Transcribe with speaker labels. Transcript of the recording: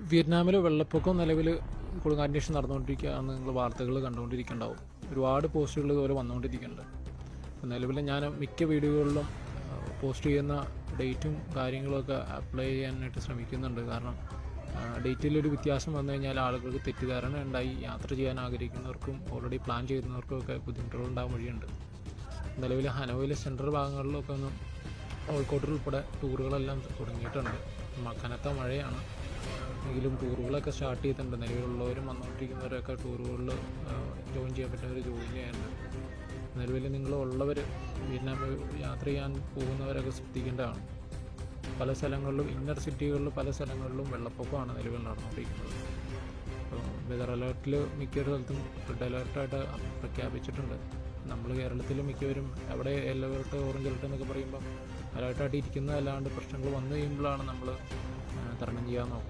Speaker 1: വിയറ്റ്നാമിൽ വെള്ളപ്പൊക്കം നിലവിൽ കൊടുങ്കാറ്റ് നടന്നുകൊണ്ടിരിക്കുകയാണെന്ന് നിങ്ങൾ വാർത്തകൾ കണ്ടുകൊണ്ടിരിക്കുന്നുണ്ടാവും. ഒരുപാട് പോസ്റ്റുകൾ ഇതുപോലെ വന്നുകൊണ്ടിരിക്കുന്നുണ്ട്. നിലവിൽ ഞാൻ മിക്ക വീഡിയോകളിലും പോസ്റ്റ് ചെയ്യുന്ന ഡേറ്റും കാര്യങ്ങളൊക്കെ അപ്ലൈ ചെയ്യാനായിട്ട് ശ്രമിക്കുന്നുണ്ട്. കാരണം ഡേറ്റിലൊരു വ്യത്യാസം വന്നു കഴിഞ്ഞാൽ ആളുകൾക്ക് തെറ്റിദ്ധാരണ ഉണ്ടായി. യാത്ര ചെയ്യാൻ ആഗ്രഹിക്കുന്നവർക്കും ഓൾറെഡി പ്ലാൻ ചെയ്യുന്നവർക്കും ഒക്കെ ബുദ്ധിമുട്ടുകൾ ഉണ്ടാകാൻ വഴിയുണ്ട്. നിലവിൽ ഹനോയിലെ സെൻട്രൽ ഭാഗങ്ങളിലൊക്കെ ഒന്നും കോഴിക്കോട്ടിൽ ഉൾപ്പെടെ ടൂറുകളെല്ലാം തുടങ്ങിയിട്ടുണ്ട്. കനത്ത മഴയാണ്. എങ്കിലും ടൂറുകളൊക്കെ സ്റ്റാർട്ട് ചെയ്തിട്ടുണ്ട്. നിലവിലുള്ളവരും വന്നുകൊണ്ടിരിക്കുന്നവരൊക്കെ ടൂറുകളിൽ ജോയിൻ ചെയ്യാൻ പറ്റുന്നവർ ജോയിൻ ചെയ്യാനുണ്ട് നിലവിൽ നിങ്ങൾ ഉള്ളവർ വിയറ്റ്നാം യാത്ര ചെയ്യാൻ പോകുന്നവരൊക്കെ ശ്രദ്ധിക്കേണ്ടതാണ്. പല സ്ഥലങ്ങളിലും ഇന്നർ സിറ്റികളിലും പല സ്ഥലങ്ങളിലും വെള്ളപ്പൊക്കമാണ് നിലവിൽ നടന്നുകൊണ്ടിരിക്കുന്നത്. വെതർ അലേർട്ടിൽ മിക്ക സ്ഥലത്തും റെഡ് അലേർട്ടായിട്ട് പ്രഖ്യാപിച്ചിട്ടുണ്ട്. നമ്മൾ കേരളത്തിൽ മിക്കവരും അവിടെ യെല്ലോ അലേർട്ട് ഓറഞ്ച് അലേർട്ട് എന്നൊക്കെ പറയുമ്പോൾ അലേർട്ടായിട്ട് ഇരിക്കുന്നതല്ലാണ്ട് പ്രശ്നങ്ങൾ വന്നു കഴിയുമ്പോഴാണ് നമ്മൾ തരണം ചെയ്യാൻ നോക്കുന്നത്.